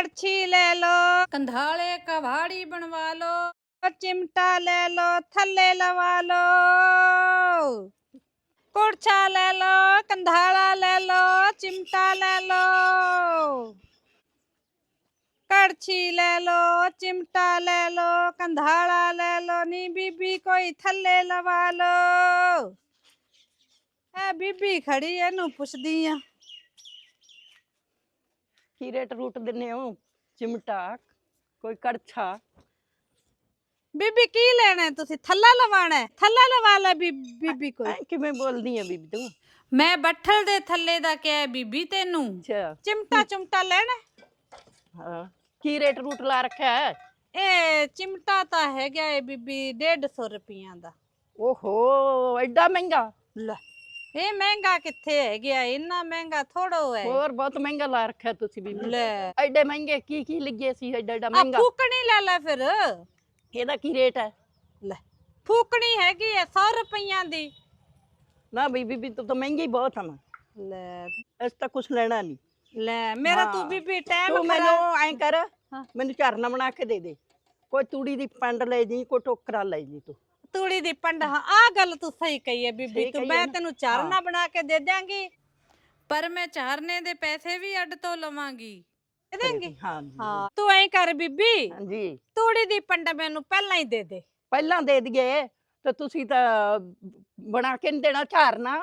ਕੜਛੀ ਲੈ ਲੋ ਕੰਧਾਲੇ ਕਵਾੜੀ ਬਣਵਾ ਲੋ ਚਿਮਟਾ ਲੈ ਲੋ ਥੱਲੇ ਲਵਾ ਲੋ ਕੁੜਛਾ ਲੈ ਲੋ ਕੰਧਾਲਾ ਲੈ ਲੋ ਚਿਮਟਾ ਲੈ ਲੋ ਕੜਛੀ ਲੈ ਲੋ ਚਿਮਟਾ ਲੈ ਲੋ ਕੰਧਾਲਾ ਲੈ ਲੋ ਨੀ ਬੀਬੀ ਕੋਈ ਥੱਲੇ ਲਵਾ ਲੋ ਐ ਬੀਬੀ ਖੜੀ ਐ, ਇਹਨੂੰ ਪੁੱਛਦੀ ਆ ਕੀ ਰੇਟ ਰੂਟ ਦਿੰਨੇ ਹੋ ਚਿਮਟਾ ਕੋਈ ਕੜਛਾ। ਬੀਬੀ ਕੀ ਲੈਣਾ ਹੈ ਤੁਸੀਂ? ਥੱਲਾ ਲਵਾਣਾ ਹੈ? ਥੱਲਾ ਲਵਾ ਲੈ ਬੀਬੀ ਕੋਈ। ਐ ਕਿਵੇਂ ਬੋਲਦੀ ਆ ਬੀਬੀ ਤੂੰ? ਮੈਂ ਬੱਠਲ ਦੇ ਥੱਲੇ ਦਾ ਕਿਹਾ ਬੀਬੀ ਤੈਨੂੰ। ਅੱਛਾ। ਚਿਮਟਾ ਚੁਮਟਾ ਲੈਣਾ ਹੈ? ਹਾਂ। ਕੀ ਰੇਟ ਰੂਟ ਲਾ ਰੱਖਿਆ ਹੈ? ਇਹ ਚਿਮਟਾ ਤਾਂ ਹੈਗਾ ਏ ਬੀਬੀ 150 ਰੁਪਈਆਂ ਦਾ। ਓਹੋ ਐਡਾ ਮਹਿੰਗਾ? ਲੈ। ਇਹ ਮਹਿੰਗਾ ਕਿੱਥੇ ਹੈ ਗਿਆ ਇੰਨਾ ਮਹਿੰਗਾ ਥੋੜੋ ਹੈ। ਹੋਰ ਬਹੁਤ ਮਹਿੰਗਾ ਲਾ ਰੱਖਿਆ ਤੁਸੀਂ ਬੀਬੀ। ਲੈ। ਐਡੇ ਮਹਿੰਗੇ ਕੀ ਕੀ ਲੱਗੇ ਸੀ ਐਡਾ ਐਡਾ ਆ ਮਹਿੰਗਾ। ਫੂਕਣੀ ਲੈ ਲੈ ਫਿਰ। ਇਹਦਾ ਕੀ ਰੇਟ ਹੈ? ਲੈ ਫੂਕਣੀ ਹੈਗੀ ਹੈ 100 ਰੁਪਈਆਂ ਦੀ। ਨਾ ਬੀਬੀ ਵੀ ਤੂੰ ਤਾਂ ਮਹਿੰਗੀ ਬਹੁਤ ਆ ਮੈਂ। ਲੈ। ਇਸ ਤਾਂ ਕੁਝ ਲੈਣਾ ਨਹੀਂ। ਲੈ ਮੇਰਾ। ਤੂੰ ਬੀਬੀ ਟਾਈਮ ਤੂੰ ਮੈਨੂੰ ਐਂ ਕਰ। ਮੈਨੂੰ ਝਰਨਾ ਬਣਾ ਕੇ ਦੇ ਦੇ। ਕੋਈ ਤੂੜੀ ਦੀ ਪੰਡ ਲੈ ਜੀ ਕੋਈ ਟੋਕਰਾ ਲੈ ਜੀ ਤੂੰ। ਤੂੜੀ ਦੀ ਪੰਡ ਹਾਂ। ਆ ਗੱਲ ਤੂੰ ਸਹੀ ਕਹੀ ਹੈ ਬੀਬੀ ਤੂੰ ਮੈਂ? ਤੈਨੂੰ ਚਾਰਨਾ ਬਣਾ ਕੇ ਦੇ ਦਿਆਂਗੀ। ਪਰ ਮੈਂ ਚਾਰਨੇ ਦੇ ਪੈਸੇ ਵੀ ਅੱਡ ਤੋਂ ਲਵਾਂਗੀ। ਦੇ ਦੇਂਗੀ? ਹਾਂ। ਤੂੰ ਐਂ ਕਰ ਬੀਬੀ ਹਾਂਜੀ। ਤੂੜੀ ਦੀ ਪੰਡ ਮੈਨੂੰ ਪਹਿਲਾਂ ਹੀ ਦੇ ਦੇ। ਪਹਿਲਾਂ ਦੇ ਦਈਏ ਤੇ ਤੁਸੀਂ ਤਾਂ ਬਣਾ ਕੇ ਨਹੀਂ ਦੇਣਾ ਝਾਰਨਾ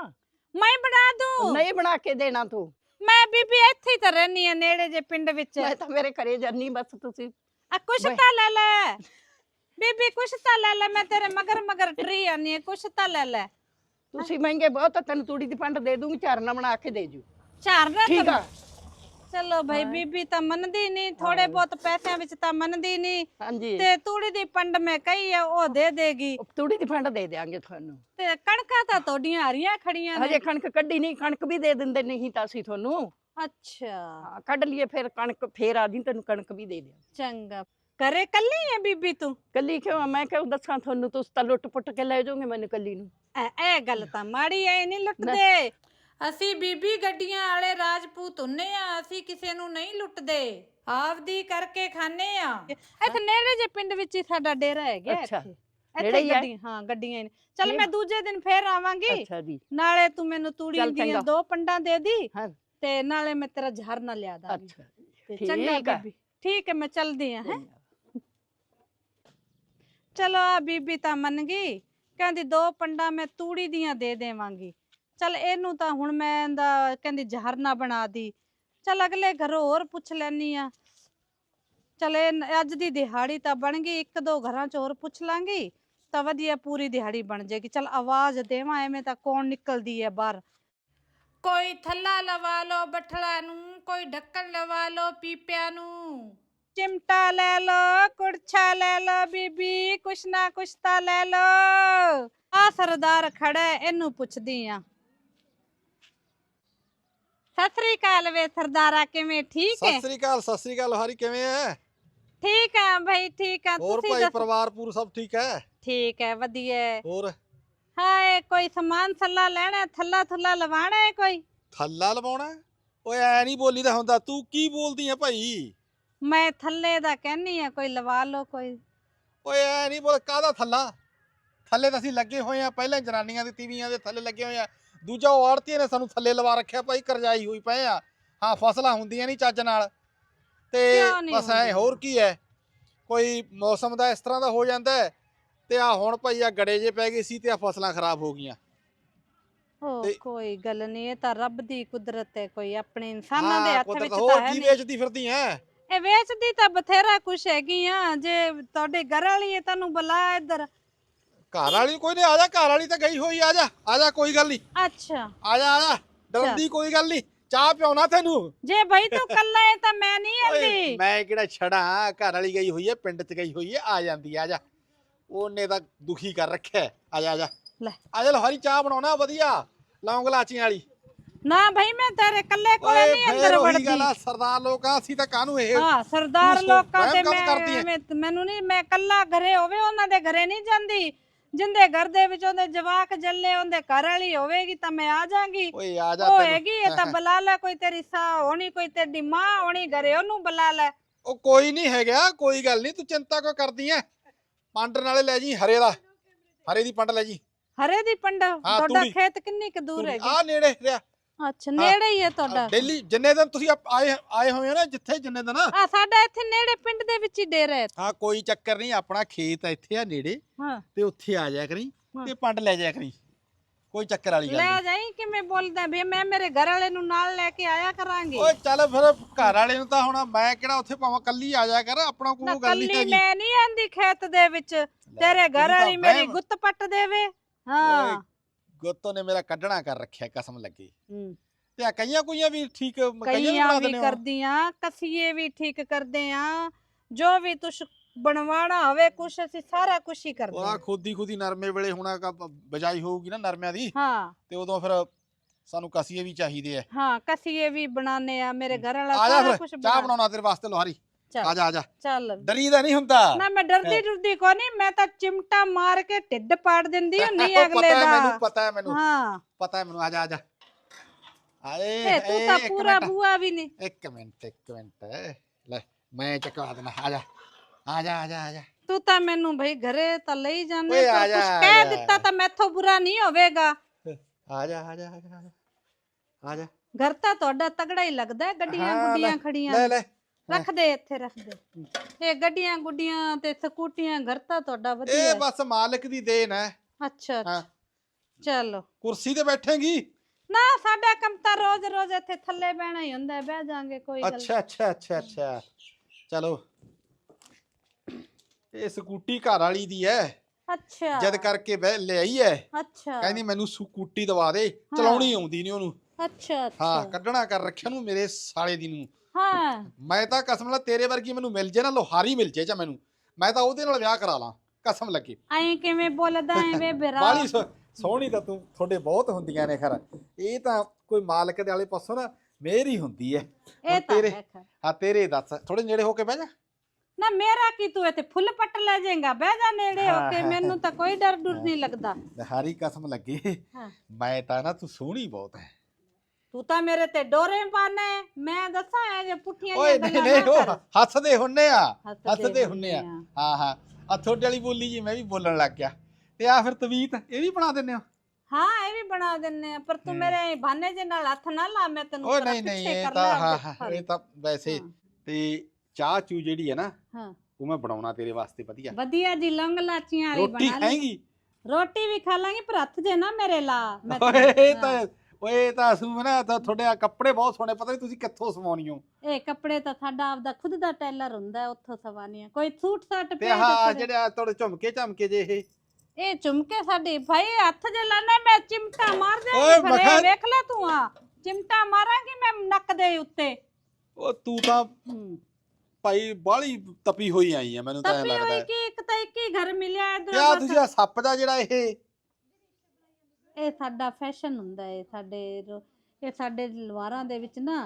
ਮੈਂ ਬਣਾ ਦੂੰ। ਨਹੀਂ ਬਣਾ ਕੇ ਦੇਣਾ ਤੂੰ। ਮੈਂ ਬੀਬੀ ਇੱਥੇ ਹੀ ਤਾਂ ਰਹਿਨੀ ਆ ਨੇੜੇ ਜੇ ਪਿੰਡ ਵਿੱਚ। ਮੈਂ ਤਾਂ ਮੇਰੇ ਘਰੇ ਜਾਨੀ ਬਸ ਤੁਸੀਂ ਆ ਕੁਛ ਤਾਂ ਲੈ ਲੈ। ਬੀਬੀ ਕੁਛ ਤਾਂ ਲੈ ਲੈ ਮੈਂ ਤੇਰੇ ਮਗਰ ਮਗਰ ਟਰੀ ਆਨੀ ਆ ਕੁਛ ਤਾਂ ਲੈ ਲੈ। ਤੁਸੀਂ ਮਹਿੰਗੇ ਬਹੁਤ ਆ, ਤੈਨੂੰ ਤੂੜੀ ਦੀ ਪੰਡ ਦੇ ਦੂੰਗੀ ਝਾਰਨਾ ਬਣਾ ਕੇ ਦੇ ਜੂ। ਚਾਰ ਨਾ ਠੀਕ ਆ? ਚਲੋ ਭਾਈ ਬੀਬੀ ਤਾਂ ਮੰਨਦੀ ਨਹੀਂ ਥੋੜੇ ਬਹੁਤ ਪੈਸਿਆਂ ਵਿੱਚ ਤਾਂ ਮੰਨਦੀ ਨਹੀਂ। ਹਾਂਜੀ। ਤੇ ਤੂੜੀ ਦੀ ਪੰਡ ਮੈਂ ਕਹੀ ਆ ਉਹ ਦੇ ਦੇਗੀ। ਤੂੜੀ ਦੀ ਪੰਡ ਦੇ ਦਿਆਂਗੇ ਤੁਹਾਨੂੰ। ਤੇ ਕਣਕਾਂ ਤਾਂ ਤੁਹਾਡੀਆਂ ਹਰੀਆਂ ਖੜੀਆਂ ਨੇ। ਹਜੇ ਕਣਕ ਕੱਢੀ ਨਹੀਂ ਕਣਕ ਵੀ ਦੇ ਦਿੰਦੇ ਨਹੀਂ ਤਾਂ ਅਸੀਂ ਤੁਹਾਨੂੰ। ਅੱਛਾ। ਹਾਂ, ਕੱਢ ਲਈਏ ਫਿਰ ਕਣਕ ਫੇਰ ਆ ਜੀ ਤੈਨੂੰ ਕਣਕ ਵੀ ਦੇ ਦਿਆਂ ਚੰਗਾ। ਕਰੇ ਕੱਲੀ ਹੈ ਬੀਬੀ ਤੂੰ? ਕੱਲੀ ਕਿਉਂ ਆ? ਮੈਂ ਕਿਉਂ ਦੱਸਾਂ ਤੁਹਾਨੂੰ ਤੁਸੀਂ ਤਾਂ ਲੁੱਟ ਪੁੱਟ ਕੇ ਲੈ ਜਾਓਗੇ ਮੈਨੂੰ ਕੱਲੀ ਨੂੰ। ਐ ਇਹ ਗੱਲ ਤਾਂ ਮਾੜੀ ਐ ਨਹੀਂ ਲੁੱਟਦੇ। ਅਸੀਂ ਬੀਬੀ ਗੱਡੀਆਂ ਵਾਲੇ ਰਾਜਪੂਤ ਹੁੰਨੇ ਆ ਅਸੀਂ ਕਿਸੇ ਨੂੰ ਨਹੀਂ ਲੁੱਟਦੇ। ਆਪਦੀ ਕਰਕੇ ਖਾਣੇ ਆ। ਇੱਥੇ ਨੇੜੇ ਜੇ ਪਿੰਡ ਵਿੱਚ ਹੀ ਸਾਡਾ ਡੇਰਾ ਹੈਗਾ ਅੱਛਾ, ਇੱਥੇ। ਨੇੜੇ ਇੱਥੇ ਹੀ ਹੈ? ਗੱਡੀਆਂ ਹਾਂ ਗੱਡੀਆਂ ਹੀ ਨੇ। ਚੱਲ। ਮੈਂ ਦੂਜੇ ਦਿਨ ਫੇਰ ਆਵਾਂਗੀ। ਅੱਛਾ ਜੀ। ਨਾਲੇ ਤੂੰ ਮੈਨੂੰ ਤੂੜੀ ਚੱਲ ਦੀਆਂ ਚੰਗਾ। ਦੋ ਪੰਡਾਂ ਦੇ ਦੀ ਹਾਂ। ਤੇ ਨਾਲੇ ਮੈਂ ਤੇਰਾ ਝਰਨਾ ਲਿਆ ਦਾਂਗੀ। ਅੱਛਾ ਤੇ ਠੀਕ ਚੰਗਾ ਆ। ਬੀਬੀ। ਠੀਕ ਹੈ ਮੈਂ ਚੱਲਦੀ ਆ ਹੈ। ਚਲੋ ਆ ਬੀਬੀ ਤਾਂ ਮੰਨ ਗਈ, ਕਹਿੰਦੀ ਦੋ ਪੰਡਾਂ ਮੈਂ ਤੂੜੀ ਦੀਆਂ ਦੇ ਦੇਵਾਂਗੀ। ਚਲ ਇਹਨੂੰ ਤਾਂ ਹੁਣ ਮੈਂ ਇਹਦਾ ਕਹਿੰਦੀ ਝਰਨਾ ਬਣਾ ਦੀ। ਚਲ ਅਗਲੇ ਘਰੋਂ ਹੋਰ ਪੁੱਛ ਲੈਣੀ ਆ ਚਲ ਅੱਜ ਦੀ ਦਿਹਾੜੀ ਤਾਂ ਬਣ ਗਈ, ਇੱਕ ਦੋ ਘਰਾਂ ਚ ਹੋਰ ਪੁੱਛ ਲਾਂਗੀ, ਤਾਂ ਵਧੀਆ ਪੂਰੀ ਦਿਹਾੜੀ ਬਣ ਜਾਏਗੀ। ਚਲ ਆਵਾਜ਼ ਦੇਵਾਂ, ਐਵੇਂ ਤਾਂ ਕੌਣ ਨਿਕਲਦੀ ਹੈ ਬਾਹਰ। ਕੋਈ ਥੱਲਾ ਲਵਾ ਲਓ ਬੱਠਲਾ ਨੂੰ, ਕੋਈ ਢੱਕਣ ਲਵਾ ਲਓ ਪੀਪਿਆਂ ਨੂੰ। ਚਿਮਟਾ ਲੈ ਲੋ ਕੁੜਛਾ ਲੈ ਲੋ ਬੀਬੀ ਕੁਛ ਨਾ ਕੁਛ ਤਾਂ ਲੈ ਲੋ ਆ ਸਰਦਾਰ ਖੜਾ ਹੈ, ਇਹਨੂੰ ਪੁੱਛਦੀ ਆ। ਸਤਿ ਸ੍ਰੀ ਅਕਾਲ ਵੇ ਸਰਦਾਰਾ ਕਿਵੇਂ ਠੀਕ ਹੈ ਸਤਿ ਸ੍ਰੀ ਅਕਾਲ ਸਤਿ ਸ੍ਰੀ ਅਕਾਲ ਹਾਰੀ ਕਿਵੇਂ ਐ? ਠੀਕ ਹੈ ਭਾਈ ਠੀਕ ਹੈ ਹੋਰ ਤੁਸੀਂ ਭਾਈ ਦੱਸੋ? ਪਰਿਵਾਰ ਪੂਰ ਸਭ ਠੀਕ ਹੈ ਠੀਕ ਹੈ ਵਧੀਆ ਹੈ। ਹੋਰ? ਹਾਏ ਕੋਈ ਸਮਾਨ ਥੱਲਾ ਲੈਣਾ ਹੈ, ਥੱਲਾ ਥੁੱਲਾ ਲਵਾਣਾ ਹੈ ਕੋਈ? ਥੱਲਾ ਲਵਾਉਣਾ? ਓਏ ਐ ਨਹੀਂ ਬੋਲੀਦਾ ਹੁੰਦਾ ਤੂੰ ਕੀ ਬੋਲਦੀ ਐ ਭਾਈ? ਮੈਂ ਥੱਲੇ ਦਾ ਕਹਿਨੀ ਆ ਕੋਈ ਲਵਾ ਲਓ ਕੋਈ। ਓਏ ਐ ਨਹੀਂ ਬੋਲ ਕਾਹਦਾ ਥੱਲਾ? ਥੱਲੇ ਤਾਂ ਅਸੀਂ ਲੱਗੇ ਹੋਏ ਆ ਪਹਿਲਾਂ ਜਨਾਨੀਆਂ ਦੀ ਤੀਵੀਆਂ ਦੇ ਥੱਲੇ ਲੱਗੇ ਹੋਏ ਆ। ਦੂਜਾ ਉਹ ਆੜਤੀਆਂ ਨੇ ਸਾਨੂੰ ਥੱਲੇ ਲਵਾ ਰੱਖਿਆ ਭਾਈ ਕਰਜਾਈ ਹੋਈ ਪਏ ਆ। ਹਾਂ ਫਸਲਾਂ ਹੁੰਦੀਆਂ ਨਹੀਂ ਚੱਜ ਨਾਲ। ਤੇ ਕਿਉਂ ਨਹੀਂ ਬਸ ਐ ਹੁੰਦੀਆਂ? ਹੋਰ ਕੀ ਐ? ਕੋਈ ਮੌਸਮ ਦਾ ਇਸ ਤਰ੍ਹਾਂ ਦਾ ਹੋ ਜਾਂਦਾ ਹੈ, ਤੇ ਆ ਹੁਣ ਭਾਈ ਆ ਗੜੇ ਜੇ ਪੈ ਗਏ ਸੀ ਤੇ ਆ ਫਸਲਾਂ ਖਰਾਬ ਹੋ ਗਈਆਂ। ਤੇ- ਕੋਈ ਗੱਲ ਨਹੀਂ ਇਹ ਤਾਂ ਰੱਬ ਦੀ ਕੁਦਰਤ ਹੈ ਕੋਈ ਆਪਣੇ ਇਨਸਾਨਾਂ ਦੇ ਹੱਥ ਕੁਦਰਤ ਵਿੱਚ ਹੋਰ ਤਾਂ ਹੈ ਕੀ ਨਹੀਂ ਵੇਚਦੀ ਫਿਰਦੀ ਐ? ਇਹ ਵੇਚਦੀ ਤਾਂ ਬਥੇਰਾ ਕੁਛ ਹੈਗੀ ਆ ਜੇ ਤੁਹਾਡੇ ਘਰ ਵਾਲੀ ਹੈ ਤੁਹਾਨੂੰ ਬੁਲਾ ਇੱਧਰ। ਘਰ ਵਾਲੀ ਕੋਈ ਨਹੀਂ ਆ ਜਾ ਘਰ ਵਾਲੀ ਤਾਂ ਗਈ ਹੋਈ ਆ ਜਾ ਆ ਜਾ ਕੋਈ ਗੱਲ ਨਹੀਂ। ਅੱਛਾ। ਆ ਜਾ ਆ ਜਾ ਡਰਦੀ ਕੋਈ ਗੱਲ ਨਹੀਂ ਚਾਹ ਪਿਉਣਾ ਤੈਨੂੰ। ਜੇ ਭਾਈ ਤੂੰ ਕੱਲਾ ਹੈ ਤਾਂ ਮੈਂ ਨਹੀਂ ਆਂਦੀ। ਮੈਂ ਕਿਹੜਾ ਛੜਾ ਘਰ ਵਾਲੀ ਗਈ ਹੋਈ ਹੈ ਪਿੰਡ 'ਚ ਗਈ ਹੋਈ ਹੈ ਆ ਜਾਂਦੀ ਆ ਜਾ। ਉਹਨੇ ਤਾਂ ਦੁਖੀ ਕਰ ਰੱਖਿਆ। ਆ ਜਾ ਆ ਜਾ। ਲੈ। ਆ ਜਾ ਲੋਹਾਰੀ ਚਾਹ ਬਣਾਉਣਾ ਵਧੀਆ। ਲੌਂਗ ਲਾਚੀਆਂ ਵਾਲੀ। ਨਾ ਭਾਈ ਮੈਂ ਤੇਰੇ ਕੱਲੇ ਕੋਲੇ ਓਏ ਨਹੀਂ ਫੇਰ ਅੰਦਰ ਉਹੀ ਵੜਦੀ। ਗੱਲ ਆ ਸਰਦਾਰ ਲੋਕਾਂ ਅਸੀਂ ਤਾਂ ਕਾਹਨੂੰ ਇਹ ਹਾਂ ਸਰਦਾਰ ਤੂੰ ਸੋ- ਲੋਕਾਂ ਵਹਿਮ ਤੇ ਮੈਂ ਹੈ। ਮੈਨੂੰ ਨਹੀਂ ਮੈਂ ਕੱਲਾ ਘਰੇ ਹੋਵੇ ਉਹਨਾਂ ਦੇ ਘਰੇ ਨਹੀਂ ਜਾਂਦੀ। ਜਿੰਦੇ ਘਰ ਦੇ ਵਿੱਚ ਉਹਦੇ ਜਵਾਕ ਜੱਲੇ ਉਹਦੇ ਘਰ ਵਾਲੀ ਹੋਵੇਗੀ ਤਾਂ ਮੈਂ ਆ ਜਾਾਂਗੀ। ਓਏ ਆ ਜਾ ਉਹ ਤੈਨੂੰ- ਹੈਗੀ ਇਹ ਤਾਂ ਬੁਲਾ ਲੈ ਕੋਈ ਤੇਰੀ ਸਾ ਹੋਣੀ ਕੋਈ ਤੇਰੀ ਮਾਂ ਹੋਣੀ ਘਰੇ ਉਹਨੂੰ ਬੁਲਾ ਲੈ। ਉਹ ਕੋਈ ਨਹੀਂ ਹੈਗਾ ਕੋਈ ਗੱਲ ਨਹੀਂ ਤੂੰ ਚਿੰਤਾ ਕਿਉਂ ਕਰਦੀ ਐ? ਪੰਡ ਨਾਲੇ ਲੈ ਜੀ ਹਰੇ ਦਾ। ਹਰੇ ਦੀ ਪੰਡ ਲੈ ਜੀ। ਹਰੇ ਦੀ ਪੰਡਾ ਤੁਹਾਡਾ ਤੂੜੀ। ਖੇਤ ਕਿੰਨੀ ਕੁ ਦੂਰ ਹੈਗੀ? ਆ ਨੇੜੇ ਰਿਆ। ਅੱਛਾ ਨੇੜੇ ਹੀ ਹੈ ਤੁਹਾਡਾ। ਡੇਲੀ ਜਿੰਨੇ ਦਿਨ ਤੁਸੀਂ ਆਪ- ਆਏ ਆਏ ਹੋਏ ਹੋ ਨਾ ਜਿੱਥੇ ਜਿੰਨੇ ਦਿਨ ਆ। ਸਾਡਾ ਇੱਥੇ ਨੇੜੇ ਪਿੰਡ ਦੇ ਵਿੱਚ ਹੀ ਡੇਰਾ ਹੈ ਹਾਂ ਕੋਈ ਚੱਕਰ ਨਹੀਂ ਆਪਣਾ ਖੇਤ ਇੱਥੇ ਆ ਨੇੜੇ। ਹਾਂ। ਤੇ ਉੱਥੇ ਆ ਜਾਇਆ ਕਰੀ ਹਾਂ। ਤੇ ਪੰਡ ਲੈ ਜਾਇਆ ਕਰੀ। ਕੋਈ ਚੱਕਰ ਵਾਲੀ ਗੱਲ ਲੈ ਨਹੀਂ। ਜਾਈ ਕਿਵੇਂ ਬੋਲਦਾ ਵੀ ਮੈਂ ਮੇਰੇ ਘਰ ਵਾਲੇ ਨੂੰ ਨਾਲ ਲੈ ਕੇ ਆਇਆ ਕਰਾਂਗੇ। ਓਏ ਚੱਲ ਫਿਰ ਘਰ ਵਾਲੇ ਨੂੰ ਤਾਂ ਹੁਣ ਮੈਂ ਕਿਹੜਾ ਉੱਥੇ ਭਾਵੇਂ ਕੱਲੀ ਆ ਜਾਇਆ ਕਰ ਆਪਣਾ ਨਾ ਕੋਈ ਗੱਲ ਨਹੀਂ ਕੱਲੀ ਹੈਗੀ। ਮੈਂ ਨਹੀਂ ਆਂਦੀ ਖੇਤ ਦੇ ਵਿੱਚ। ਤੇਰੇ ਘਰ ਤਾਂ ਵਾਲੀ ਮੇਰੀ ਵਹਿਮ। ਗੁੱਤ ਪੱਟ ਦੇਵੇ। ਹਾਂ। ਗੋਤੋ ਨੇ ਮੇਰਾ ਕੱਢਣਾ ਕਰ ਰੱਖਿਆ ਕਸਮ ਲੱਗੀ ਹੂੰ। ਤੇ ਆ ਕਈਆਂ ਕੁਈਆਂ ਵੀ ਠੀਕ ਕਈਆਂ ਵੀ ਕਈਆਂ ਬਣਾ ਵੀ ਦਿੰਦੇ ਹੋ ਕਰਦੀਆਂ ਕਸੀਏ ਵੀ ਠੀਕ ਕਰਦੇ ਆ ਜੋ ਵੀ ਤੁਸ ਬਣਵਾਣਾ ਹੋਵੇ ਕੁਛ ਅਸੀਂ ਸਾਰਾ ਕੁਛ ਹੀ ਕਰਦੇ ਉਹਦਾ ਹਾਂ। ਖੁਦੀ ਖੁਦੀ ਨਰਮੇ ਵੇਲੇ ਹੁਣ ਬਜਾਈ ਹੋਊਗੀ ਨਾ ਨਰਮਿਆਂ ਦੀ ਹਾਂ ਤੇ ਉਦੋਂ ਫਿਰ ਸਾਨੂੰ ਕਸੀਏ ਵੀ ਚਾਹੀਦੇ ਆ ਹਾਂ ਕਸੀਏ ਵੀ ਬਣਾਣੇ ਆ ਮੇਰੇ ਘਰ ਵਾਲਾ ਆ ਜਾ ਸਾਰਾ ਫਿਰ ਕੁਝ ਚਾਹ ਬਣਾਉਣਾ ਤੇਰੇ ਵਾਸਤੇ ਲੋਹਾਰੀ। ਆ ਜਾ ਆ ਜਾ। ਚੱਲ। ਡਰੀਦਾ ਨਹੀਂ ਹੁੰਦਾ। ਨਾ ਮੈਂ ਡਰਦੀ ਡਰਦੀ ਕੋ ਨਹੀਂ ਮੈਂ ਤਾਂ ਚਿਮਟਾ ਮਾਰ ਕੇ ਢਿੱਡ ਪਾੜ ਦਿੰਦੀ ਹੁੰਨੀ ਉਹ ਅਗਲੇ ਪਤਾ ਹੈ ਮੈਨੂੰ ਦਾ ਪਤਾ ਹੈ ਮੈਨੂੰ। ਹਾਂ। ਪਤਾ ਹੈ ਮੈਨੂੰ ਆ ਜਾ ਆ ਜਾ। ਆਏ ਇਹ ਤੂੰ ਤਾਂ ਇੱਕ ਪੂਰਾ ਮਿੰਟ, ਬੂਆ ਵੀ ਨਹੀਂ। ਇੱਕ ਮਿੰਟ ਇੱਕ ਮਿੰਟ। ਲੈ ਮੈਂ ਚਕਵਾ ਦੇਣਾ ਆ ਜਾ। ਆ ਜਾ ਆ ਜਾ ਆ ਜਾ। ਤੂੰ ਤਾਂ ਮੈਨੂੰ ਭਈ ਘਰੇ ਤਾਂ ਲਈ ਜਾਂਦੇ ਓਏ ਪਰ ਆ ਜਾ, ਕੁਛ ਆ ਕਹਿ ਜਾ। ਦਿੱਤਾ ਤਾਂ ਮੈਥੋਂ ਬੁਰਾ ਨਹੀਂ ਹੋਵੇਗਾ। ਆ ਜਾ ਆ ਜਾ ਆ ਜਾ, ਆ ਜਾ। ਆ ਜਾ। ਘਰ ਤਾਂ ਤੁਹਾਡਾ ਤਗੜਾ ਹੀ ਲੱਗਦਾ ਹੈ, ਗੱਡੀਆਂ ਹਾਂ, ਲੈ, ਗੁੱਡੀਆਂ ਖੜੀਆਂ। ਲੈ ਲੈ। ਰੱਖ ਦੇ ਇੱਥੇ ਰੱਖ ਦੇ ਇਹ ਗੱਡੀਆਂ ਗੁੱਡੀਆਂ ਤੇ ਸਕੂਟੀਆਂ ਘਰ ਤਾਂ ਤੁਹਾਡਾ ਵਧੀਆ ਇਹ ਹੈ। ਬਸ ਮਾਲਕ ਦੀ ਦੇਣ ਹੈ। ਅੱਛਾ ਹਾਂ। ਚਲੋ। ਕੁਰਸੀ ਤੇ ਬੈਠੇਗੀ? ਨਾ ਸਾਡਾ ਕੰਮ ਤਾਂ ਰੋਜ਼ ਰੋਜ਼ ਇੱਥੇ ਥੱਲੇ ਬਹਿਣਾ ਹੀ ਹੁੰਦਾ ਹੈ, ਬਹਿ ਜਾਾਂਗੇ ਕੋਈ ਗੱਲ ਅੱਛਾ ਅੱਛਾ ਅੱਛਾ ਅੱਛਾ। ਚਲੋ। ਇਹ ਸਕੂਟੀ ਘਰ ਵਾਲੀ ਦੀ ਹੈ। ਅੱਛਾ। ਜਦ ਕਰਕੇ ਬਹਿ ਲਿਆਈ ਹੈ। ਅੱਛਾ। ਕਹਿੰਦੀ ਮੈਨੂੰ ਸਕੂਟੀ ਦਵਾ ਦੇ। ਚਲਾਉਣੀ ਆਉਂਦੀ ਨਹੀਂ ਉਹਨੂੰ। ਅੱਛਾ ਹਾਂ ਕੱਢਣਾ ਕਰ ਰੱਖਿਆ ਨੂੰ ਮੇਰੇ ਸਾਲੇ ਦੀ ਨੂੰ। ਹਾਂ। ਮੈਂ ਤਾਂ ਕਸਮ ਨਾਲ ਤੇਰੇ ਵਰਗੀ ਮੈਨੂੰ ਮਿਲ ਜੇ ਨਾ ਲੋਹਾਰੀ ਮਿਲ ਜੇ ਜਾਂ ਮੈਨੂੰ ਮੈਂ ਤਾਂ ਉਹਦੇ ਨਾਲ ਵਿਆਹ ਕਰਾ ਲਾਂ ਕਸਮ ਲੱਗੀ। ਐਂ ਕਿਵੇਂ ਬੋਲਦਾ ਐ ਵੇ ਬਿਰਾ ਬਾਲੀ ਸੋਹਣੀ ਤਾਂ ਤੂੰ ਤੁਹਾਡੇ ਬਹੁਤ ਹੁੰਦੀਆਂ ਨੇ ਖਰ। ਇਹ ਤਾਂ ਕੋਈ ਮਾਲਕ ਦੇ ਵਾਲੇ ਪਾਸੋਂ ਨਾ ਮੇਰੀ ਹੁੰਦੀ ਹੈ ਇਹ ਤਾਂ ਤੇਰੇ ਹੈ ਖੈਰ। ਤੇਰੇ ਦੱਸ ਥੋੜੇ ਨੇੜੇ ਹੋ ਕੇ ਬਹਿ ਜਾ। ਨਾ ਮੇਰਾ ਕੀ ਤੂੰ ਇੱਥੇ ਫੁੱਲ ਪੱਟ ਲੈ ਜਾਏਗਾ ਬਹਿ ਜਾ ਨੇੜੇ ਹੋ ਹਾਂ, ਕੇ ਹਾਂ, ਮੈਨੂੰ ਤਾਂ ਕੋਈ ਡਰ ਡੁਰ ਨਹੀਂ ਲੱਗਦਾ। ਲਹਾਰੀ ਕਸਮ ਲੱਗੇ। ਹਾਂ। ਮੈਂ ਤਾਂ ਨਾ ਤੂੰ ਸੋਹਣੀ ਬਹੁਤ ਹੈ ਤੂੰ ਤਾਂ ਮੇਰੇ ਤੇ ਡੋਰੇ ਪਾਣਾ ਮੈਂ ਦੱਸਾਂ ਇਹ ਜੇ ਪੁੱਠੀਆਂ ਓਏ ਨਹੀਂ ਨਹੀਂ ਉਹ ਹੱਸਦੇ ਹੁੰਨੇ ਆ ਹੱਸਦੇ ਹੁੰਨੇ ਆ। ਹਾਂ ਹਾਂ। ਆ ਤੁਹਾਡੇ ਵਾਲੀ ਬੋਲੀ ਜੀ ਮੈਂ ਵੀ ਬੋਲਣ ਲੱਗ ਗਿਆ। ਤੇ ਆ ਫਿਰ ਤਵੀਤ ਇਹ ਵੀ ਬਣਾ ਦਿੰਨੇ ਹੋ? ਹਾਂ ਇਹ ਵੀ ਬਣਾ ਦਿੰਨੇ ਆ। ਪਰ ਤੂੰ। ਮੇਰੇ ਬਹਾਨੇ ਜੇ ਨਾਲ ਹੱਥ ਨਾ ਲਾ ਮੈਂ ਤੈਨੂੰ ਓਏ ਨਹੀਂ ਨਹੀਂ ਇਹ ਤਾਂ ਹਾਂ। ਇਹ ਤਾਂ ਵੈਸੇ। ਤੇ ਚਾਹ ਚੂ ਜਿਹੜੀ ਹੈ ਨਾ ਹਾਂ। ਉਹ ਮੈਂ ਬਣਾਉਣਾ ਤੇਰੇ ਵਾਸਤੇ ਵਧੀਆ। ਵਧੀਆ ਜੀ ਲੰਗ ਲਾਚੀਆਂ ਵਾਲੀ ਰੋਟੀ ਬਣਾ ਲਈ। ਖਾਏਂਗੀ? ਰੋਟੀ ਵੀ ਖਾ ਲਾਂਗੀ ਪਰ ਹੱਥ ਜੇ ਨਾ ਮੇਰੇ ਲਾ ਮੈਂ ਤਾਂ ਓਏ ਇਹ ਤਾਂ ਅਸੂ ਨਾ ਤਾਂ ਤੁਹਾਡੇ ਆ ਕੱਪੜੇ ਬਹੁਤ ਸੋਹਣੇ ਪਤਾ ਨਹੀਂ ਤੁਸੀਂ ਕਿੱਥੋਂ ਸਵਾਉਣੀ ਹੋ? ਇਹ ਕੱਪੜੇ ਤਾਂ ਸਾਡਾ ਆਪਦਾ ਖੁਦ ਦਾ ਟੇਲਰ ਹੁੰਦਾ ਹੈ, ਉੱਥੋਂ ਸਵਾਨੀਆਂ ਕੋਈ ਸੂਟ ਸਾਟ ਤੇ ਆਹ ਜਿਹੜੇ ਆ ਤੁਹਾਡੇ ਝੁਮਕੇ ਝਮਕੇ ਜੇ ਇਹ? ਇਹ ਚੁੰਮਕੇ ਸਾਡੇ ਭਾਈ ਹੱਥ ਜੇ ਲਾਣਾ ਮੈਂ ਚਿਮਟਾ ਮਾਰ ਓਏ ਦਿਆਂਗੀ ਮਖਾ- ਖੜੇ ਵੇਖ ਲੈ ਤੂੰ ਆ। ਚਿਮਟਾ ਮਾਰਾਂਗੀ ਮੈਂ ਨੱਕ ਦੇ ਉੱਤੇ। ਉਹ ਤੂੰ ਤਾਂ ਹੂੰ। ਭਾਈ ਬਾਹਲੀ ਤਪੀ ਹੋਈ ਆਈ ਆ ਮੈਨੂੰ ਤਾਂ ਐਂ ਤਪੀ ਲੱਗਦਾ ਹੋਈ ਹੈ ਕਿ ਇੱਕ ਤਾਂ ਇੱਕ ਹੀ ਘਰ ਮਿਲਿਆ ਇਧਰ ਆ ਤੁਸੀਂ ਆ ਸੱਪ ਦਾ ਜਿਹੜਾ ਇਹ ਇਹ ਸਾਡਾ ਫੈਸ਼ਨ ਹੁੰਦਾ ਹੈ ਸਾਡੇ ਰੋ- ਇਹ ਸਾਡੇ ਲਵਾਰਾਂ ਦੇ ਵਿੱਚ ਨਾ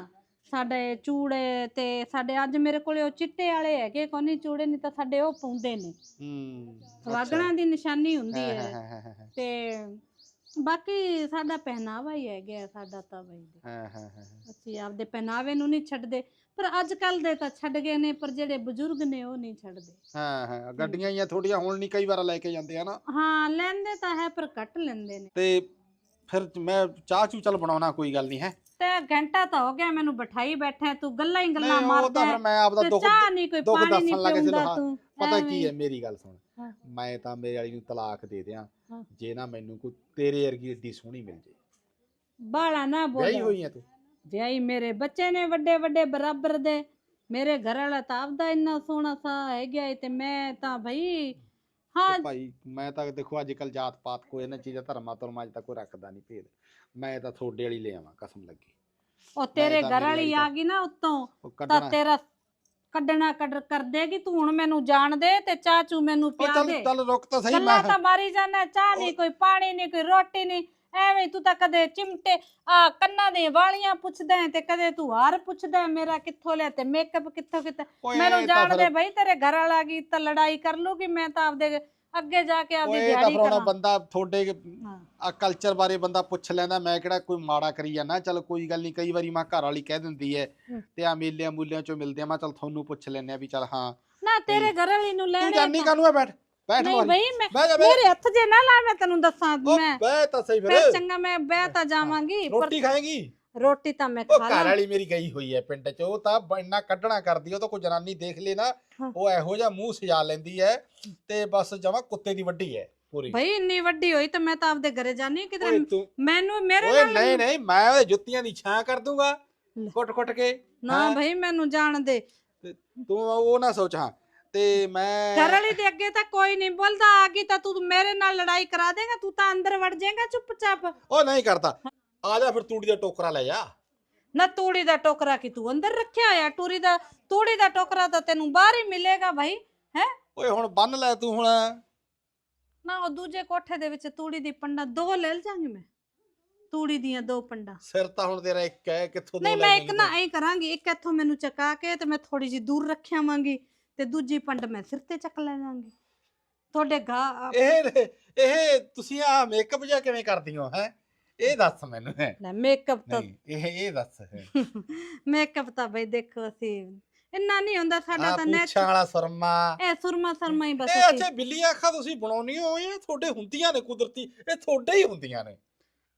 ਸਾਡੇ ਚੂੜੇ ਤੇ ਸਾਡੇ ਅੱਜ ਮੇਰੇ ਕੋਲੇ ਉਹ ਚਿੱਟੇ ਵਾਲੇ ਹੈਗੇ ਕੋਨੀ ਚੂੜੇ ਨਹੀਂ ਤਾਂ ਸਾਡੇ ਉਹ ਪਾਉਂਦੇ ਨੇ। ਹੂੰ ਸੁਹਾਗਣਾ ਦੀ ਨਿਸ਼ਾਨੀ ਹੁੰਦੀ ਹਾਂ, ਹੈ ਹਾਂ, ਹਾਂ, ਹਾਂ, ਤੇ ਬਾਕੀ ਸਾਡਾ ਪਹਿਨਾਵਾ ਹੀ ਹੈਗਾ ਸਾਡਾ ਤਾਂ ਬਈ। ਹਾਂ, ਹਾਂ, ਹਾਂ। ਅਸੀਂ ਆਪਦੇ ਪਹਿਨਾਵੇ ਨੂੰ ਨਹੀਂ ਛੱਡਦੇ। ਪਰ ਅੱਜ ਕੱਲ ਦੇ ਤਾਂ ਛੱਡ ਗਏ ਨੇ ਪਰ ਜਿਹੜੇ ਬਜ਼ੁਰਗ ਨੇ ਉਹ ਨਹੀਂ ਛੱਡਦੇ ਹਾਂ ਹਾਂ ਗੱਡੀਆਂ ਹੀ ਆ ਥੋੜੀਆਂ ਹੁਣ ਨਹੀਂ ਕਈ ਵਾਰ ਲੈ ਕੇ ਜਾਂਦੇ ਆ ਨਾ ਹਾਂ ਲੈਂਦੇ ਤਾਂ ਹੈ ਪਰ ਘੱਟ ਲੈਂਦੇ ਨੇ ਤੇ ਫਿਰ ਮੈਂ ਚਾਹ ਚੂ ਚੱਲ ਬਣਾਉਣਾ ਕੋਈ ਗੱਲ ਨਹੀਂ ਹੈ ਤੇ ਘੰਟਾ ਤਾਂ ਹੋ ਗਿਆ ਮੈਨੂੰ ਬਿਠਾਈ ਬੈਠਾ ਤੂੰ ਗੱਲਾਂ ਹੀ ਗੱਲਾਂ ਨਹੀਂ ਉਹ ਮਾਰਦਾ ਤਾਂ ਫਿਰ ਮੈਂ ਆਪਦਾ ਦੁੱਖ ਚਾਹ ਨਹੀਂ ਕੋਈ ਦੁੱਖ ਪਾਣੀ ਨਹੀਂ ਲੋਹਾ। ਤੂੰ ਪਤਾ ਕੀ। ਹੈ ਮੇਰੀ ਗੱਲ ਸੁਣ ਹਾਂ। ਮੈਂ ਤਾਂ ਮੇਰੇ ਵਾਲੀ ਨੂੰ ਤਲਾਕ ਦੇ ਦਿਆਂ ਹਾਂ। ਜੇ ਨਾ ਮੈਨੂੰ ਕੋਈ ਤੇਰੇ ਵਰਗੀ ਏਡੀ ਸੋਹਣੀ ਮਿਲ ਜੇ ਬਾਲਾ ਨਾ ਬੋਲ ਹੋਈ ਆ ਤੂੰ ਵਿਆਹੀ ਮੇਰੇ ਬੱਚੇ ਨੇ ਵੱਡੇ ਵੱਡੇ ਬਰਾਬਰ ਦੇ। ਮੇਰੇ ਘਰ ਵਾਲਾ ਤਾਂ ਆਪਦਾ ਇੰਨਾ ਸੋਹਣਾ ਸਾ ਹੈ ਗਿਆ ਏ ਤੇ ਮੈਂ ਤਾਂ ਭਈ ਹਾਂ ਤੇ ਭਾਈ ਮੈਂ ਤਾਂ ਦੇਖੋ ਅੱਜ ਕੱਲ ਜਾਤ ਪਾਤ ਕੋਈ ਇਹਨਾਂ ਚੀਜ਼ਾਂ ਧਰਮਾਂ ਧਰਮਾਂ 'ਚ ਤਾਂ ਕੋਈ ਰੱਖਦਾ ਨਹੀਂ ਭੇਦ। ਮੈਂ ਤਾਂ ਤੁਹਾਡੇ ਵਾਲੀ ਲੈ ਆਵਾਂ ਕਸਮ ਲੱਗੀ। ਉਹ ਤੇਰੇ ਤਾਂ ਘਰ ਵਾਲੀ ਆ ਗਈ ਨਾ ਉੱਤੋਂ ਉਹ ਤਾਂ ਕੱਢਣਾ ਤੇਰਾ ਕੱਢਣਾ ਕੱਢ ਕਰ ਦੇਗੀ ਤੂੰ ਹੁਣ ਮੈਨੂੰ ਜਾਣ ਦੇ ਤੇ ਚਾਹ ਚੂ ਮੈਨੂੰ ਉਹ ਪਿਆ ਚੱਲ ਦੇ। ਚੱਲ ਰੁਕ ਤਾਂ ਸਹੀ ਗੱਲਾਂ ਮੈਂ ਤਾਂ ਮਾਰੀ ਜਾਣਾ ਚਾਹ ਨਹੀਂ ਕੋਈ ਪਾਣੀ ਨਹੀਂ ਕੋਈ ਰੋਟੀ ਨਹੀਂ। ਐਵੇਂ ਤੂੰ ਤਾਂ ਕਦੇ ਚਿਮਟੇ ਆ ਕੰਨਾਂ ਦੇ ਵਾਲੀਆਂ ਪੁੱਛਦਾ ਹੈ ਤੇ ਕਦੇ ਤੂੰ ਹਾਰ ਪੁੱਛਦਾ ਹੈ ਮੇਰਾ ਕਿੱਥੋਂ ਲਿਆ ਤੇ ਮੇਕਅਪ ਕਿੱਥੋਂ ਕੀਤਾ? ਓਏ ਮੈਨੂੰ ਇਹ ਤਾਂ ਫਿਰ- ਬਈ ਤੇਰੇ ਘਰ ਵਾਲਾ ਗਈ ਤਾਂ ਲੜਾਈ ਕਰ ਲੂਗੀ ਮੈਂ ਤਾਂ ਆਪਦੇ ਅੱਗੇ ਜਾ ਕੇ ਆਪਦੀ ਓਏ ਤਾਂ ਦਿਹਾੜੀ ਫਰਾਉਣਾ ਕਰਾਂ। ਬੰਦਾ ਤੁਹਾਡੇ ਹਾਂ। ਆ ਕਲਚਰ ਬਾਰੇ ਬੰਦਾ ਪੁੱਛ ਲੈਂਦਾ ਮੈਂ ਕਿਹੜਾ ਕੋਈ ਮਾੜਾ ਕਰੀ ਜਾਂਦਾ? ਚਲ ਕੋਈ ਗੱਲ ਨਹੀਂ ਕਈ ਵਾਰੀ ਮਾਂ ਘਰ ਵਾਲੀ ਕਹਿ ਦਿੰਦੀ ਹੈ ਹੂੰ। ਤੇ ਆ ਮੇਲਿਆਂ ਮੂਲਿਆਂ ਚੋਂ ਮਿਲਦੇ ਆ ਮੈਂ ਚਲ ਤੁਹਾਨੂੰ ਪੁੱਛ ਲੈਨੇ ਆ ਵੀ ਚਲ ਹਾਂ। ਨਾ ਤੇਰੇ ਘਰ ਵਾਲੀ ਨੂੰ ਤੂੰ ਲੈਣੇ ਜਾਨੀ ਕਾਨੂੰ ਹੈ ਬੈਠ? ਬੈਠ ਨਹੀਂ ਬਈ ਮੈਂ ਬਹਿ ਜਾ ਬਹਿ ਮੇਰੇ ਹੱਥ ਜੇ ਨਾ ਲਾ ਮੈਂ ਤੈਨੂੰ ਦੱਸਾਂ ਉਹ ਮੈਂ। ਬਹਿ ਤਾਂ ਸਹੀ ਫਿਰ। ਫਿਰ ਚੰਗਾ ਮੈਂ ਬਹਿ ਤਾਂ ਜਾਵਾਂਗੀ ਪਰ ਰੋਟੀ ਖਾਏਗੀ? ਰੋਟੀ ਤਾਂ ਮੈਂ ਉਹ ਖਾ ਘਰ ਲਾਂ। ਵਾਲੀ ਮੇਰੀ ਗਈ ਹੋਈ ਹੈ ਪਿੰਡ 'ਚ ਉਹ ਤਾਂ ਬ- ਇੰਨਾ ਕੱਢਣਾ ਕਰਦੀ ਉਹ ਤਾਂ ਕੋਈ ਜਨਾਨੀ ਦੇਖ ਲੇ ਨਾ ਹਾਂ। ਉਹ ਇਹੋ ਜਿਹਾ ਮੂੰਹ ਸਜਾ ਲੈਂਦੀ ਹੈ ਤੇ ਬਸ ਜਮਾ ਕੁੱਤੇ ਦੀ ਵੱਡੀ ਹੈ ਪੂਰੀ। ਬਈ ਇੰਨੀ ਵੱਡੀ ਹੋਈ ਤਾਂ ਮੈਂ ਤਾਂ ਆਪਦੇ ਘਰੇ ਜਾਣੀ ਓਏ ਕਿਧਰੇ। ਤੂੰ ਮੈਨੂੰ ਮੇਰੇ ਓਏ ਨਾਲ ਨਹੀਂ ਨਹੀਂ ਮੈਂ ਉਹਦੇ ਜੁੱਤੀਆਂ ਦੀ ਛਾਂ ਕਰ ਦੂੰਗਾ। ਲੈ। ਕੁੱਟ ਕੁੱਟ ਕੇ। ਨਾ ਹੈਂ? ਬਈ ਮੈਨੂੰ ਜਾਣ ਦੇ। ਤੂੰ ਉਹ ਨਾ ਸੋਚ ਹਾਂ। ਤੇ ਮੈਂ ਘਰ ਵਾਲੀ ਦੇ ਅੱਗੇ ਤਾਂ ਕੋਈ ਨਹੀਂ ਬੋਲਦਾ ਆ ਗਈ ਤਾਂ ਤੂੰ ਮੇਰੇ ਨਾਲ ਲੜਾਈ ਕਰਾ ਦੇਗਾ ਤੂੰ ਤਾਂ ਅੰਦਰ ਵੜ ਜਾਏਗਾ ਚੁੱਪਚਾਪ। ਉਹ ਨਹੀਂ ਕਰਦਾ। ਆ ਜਾ ਫਿਰ ਤੂੜੀ ਦਾ ਟੋਕਰਾ ਲੈ ਜਾ। ਨਾ ਤੂੜੀ ਦਾ ਟੋਕਰਾ ਕੀ ਤੂੰ ਅੰਦਰ ਰੱਖਿਆ ਹੋਇਆ? ਟੂਰੀ ਦਾ ਤੂੜੀ ਦਾ ਟੋਕਰਾ ਤਾਂ ਤੈਨੂੰ ਬਾਹਰ ਹੀ ਮਿਲੇਗਾ ਭਾਈ ਓਏ ਹੁਣ ਬੰਨ ਲੈ ਤੂੰ ਹੁਣ। ਨਾ ਉਹ ਦੂਜੇ ਕੋਠੇ ਦੇ ਵਿੱਚ ਤੂੜੀ ਦੀ ਪੰਡਾ ਦੋ ਲੈ ਜਾਵਾਂਗੀ ਮੈਂ। ਤੂੜੀ ਦੀਆਂ ਦੋ ਪੰਡਾ। ਸਿਰ ਤਾਂ ਹੁਣ ਤੇਰਾ ਇੱਕ ਹੈ ਕਿੱਥੋਂ ਦੋ ਨਹੀਂ ਲੈ ਮੈਂ ਇੱਕ ਨਾ? ਐਂ ਕਰਾਂਗੀ ਇੱਕ ਇੱਥੋਂ ਮੈਨੂੰ ਚਕਾ ਕੇ ਤੇ ਮੈਂ ਥੋੜੀ ਜੀ ਦੂਰ ਰੱਖਿਆਵਾਂਗੀ। ਤੇ ਦੂਜੀ ਪੰਡ ਮੈਂ ਸਿਰ ਤੇ ਚੱਕ ਲੈ ਜਾਵਾਂਗੀ ਤੁਹਾਡੇ ਗਾ ਇਹ ਇਹ ਤੁਸੀਂ ਆ ਮੇਕਅਪ ਜਿਹਾ ਕਿਵੇਂ ਕਰਦੀ ਹੋ ਹੈ? ਇਹ ਦੱਸ ਮੈਨੂੰ ਹੈ? ਲੈ ਮੇਕਅਪ ਤਾਂ ਨਹੀਂ ਇਹ ਇਹ ਦੱਸ ਮੇਕਅਪ ਤਾਂ ਬਈ ਦੇਖੋ ਅਸੀਂ ਇੰਨਾ ਨਹੀਂ ਹੁੰਦਾ ਸਾਡਾ ਤਾਂ ਪੁੱਛਾਂ ਨੈਚੁਰਲ ਵਾਲਾ ਸੁਰਮਾ। ਇਹ ਸੁਰਮਾ ਸਰਮਾ ਹੀ ਬਸ ਇਹ ਅਸੀਂ- ਅੱਛਾ ਬਿੱਲੀਆਂ ਅੱਖਾਂ ਤੁਸੀਂ ਬਣਾਉਣੀ ਹੋ ਇਹ ਤੁਹਾਡੇ ਹੁੰਦੀਆਂ ਨੇ ਕੁਦਰਤੀ ਇਹ ਤੁਹਾਡੇ ਹੀ ਹੁੰਦੀਆਂ ਨੇ।